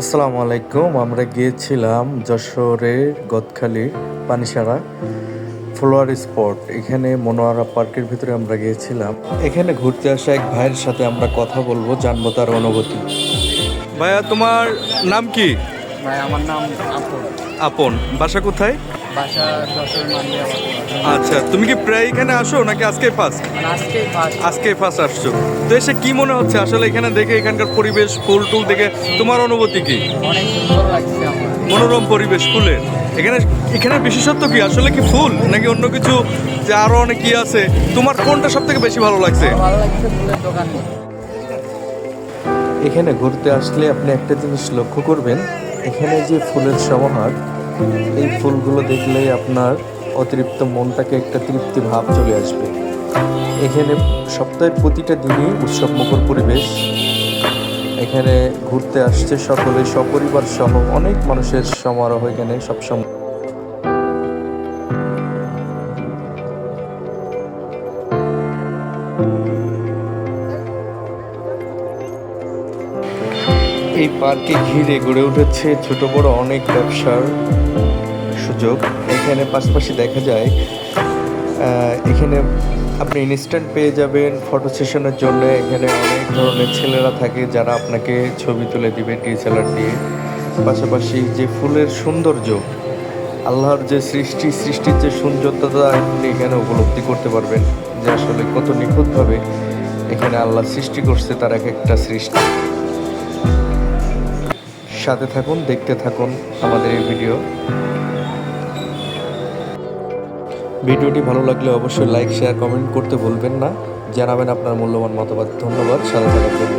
আসসালামু আলাইকুম। আমরা গিয়েছিলাম যশোরের গদখালির পানিসারা ফ্লোয়ার স্পট। এখানে মনোয়ারা পার্কের ভিতরে আমরা গিয়েছিলাম। এখানে ঘুরতে আসা এক ভাইয়ের সাথে আমরা কথা বলব জানব তার অনুভূতি। ভাইয়া তোমার নাম কি? ভাই আমার নাম আপন। আপন। বাসা কোথায়? বাসা যশোর মান্দিয়া আচ্ছা তুমি কি প্রায় এখানে আসো নাকি আজকে ফার্স্ট মানে ফার্স্ট আজকে ফার্স্ট আসছো। তো এসে কি মনে হচ্ছে? আসলে এখানে দেখে এখানকার পরিবেশ ফুল টুল দেখে তোমার অনুভূতি কি? অনেক সুন্দর লাগছে আমার। মনোরম পরিবেশ ফুলের এখানে এখানে বিশেষত্ব কি? আসলে কি ফুল নাকি অন্য কিছু? যে আরও অনেক কি আছে। তোমার কোনটা সব থেকে বেশি ভালো লাগছে? ভালো লাগছে ফুলের দোকান এখানে ঘুরতে আসলে আপনি একটা জিনিস লক্ষ্য করবেন। এখানে যে ফুলের সমাহার এই ফুলগুলো দেখলে আপনার অতিরিক্ত মনটাকে একটা তৃপ্তি ভাব চলে আসবে। এখানে সপ্তাহের প্রতিটা দিনই উৎসবমুখর পরিবেশ। এখানে ঘুরতে আসছে সকলে, সপরিবার সহ অনেক মানুষের সমারোহ এখানে সবসময়। এই পার্কে ঘিরে গড়ে উঠেছে ছোট বড় অনেক ব্যবসার সুযোগ এখানে পাশাপাশি দেখা যায় এখানে আপনি ইনস্ট্যান্ট পেয়ে যাবেন ফটো সেশনের জন্য। এখানে অনেক ধরনের ছেলেরা থাকে যারা আপনাকে ছবি তুলে দিবে ডিএসএলআর দিয়ে। পাশাপাশি যে ফুলের সৌন্দর্য, আল্লাহর যে সৃষ্টি, সৃষ্টির যে সৌন্দর্যতা, আপনি এখানে উপলব্ধি করতে পারবেন যে আসলে কত নিখুঁতভাবে এখানে আল্লাহ সৃষ্টি করছে তার এক একটা সৃষ্টি। সাথে থাকুন, দেখতে থাকুন আমাদের এই ভিডিও ভিডিওটি ভালো লাগলে অবশ্যই লাইক শেয়ার কমেন্ট করতে ভুলবেন না। জানাবেন আপনার মূল্যবান মতামত ধন্যবাদ। সারা থাকার জন্য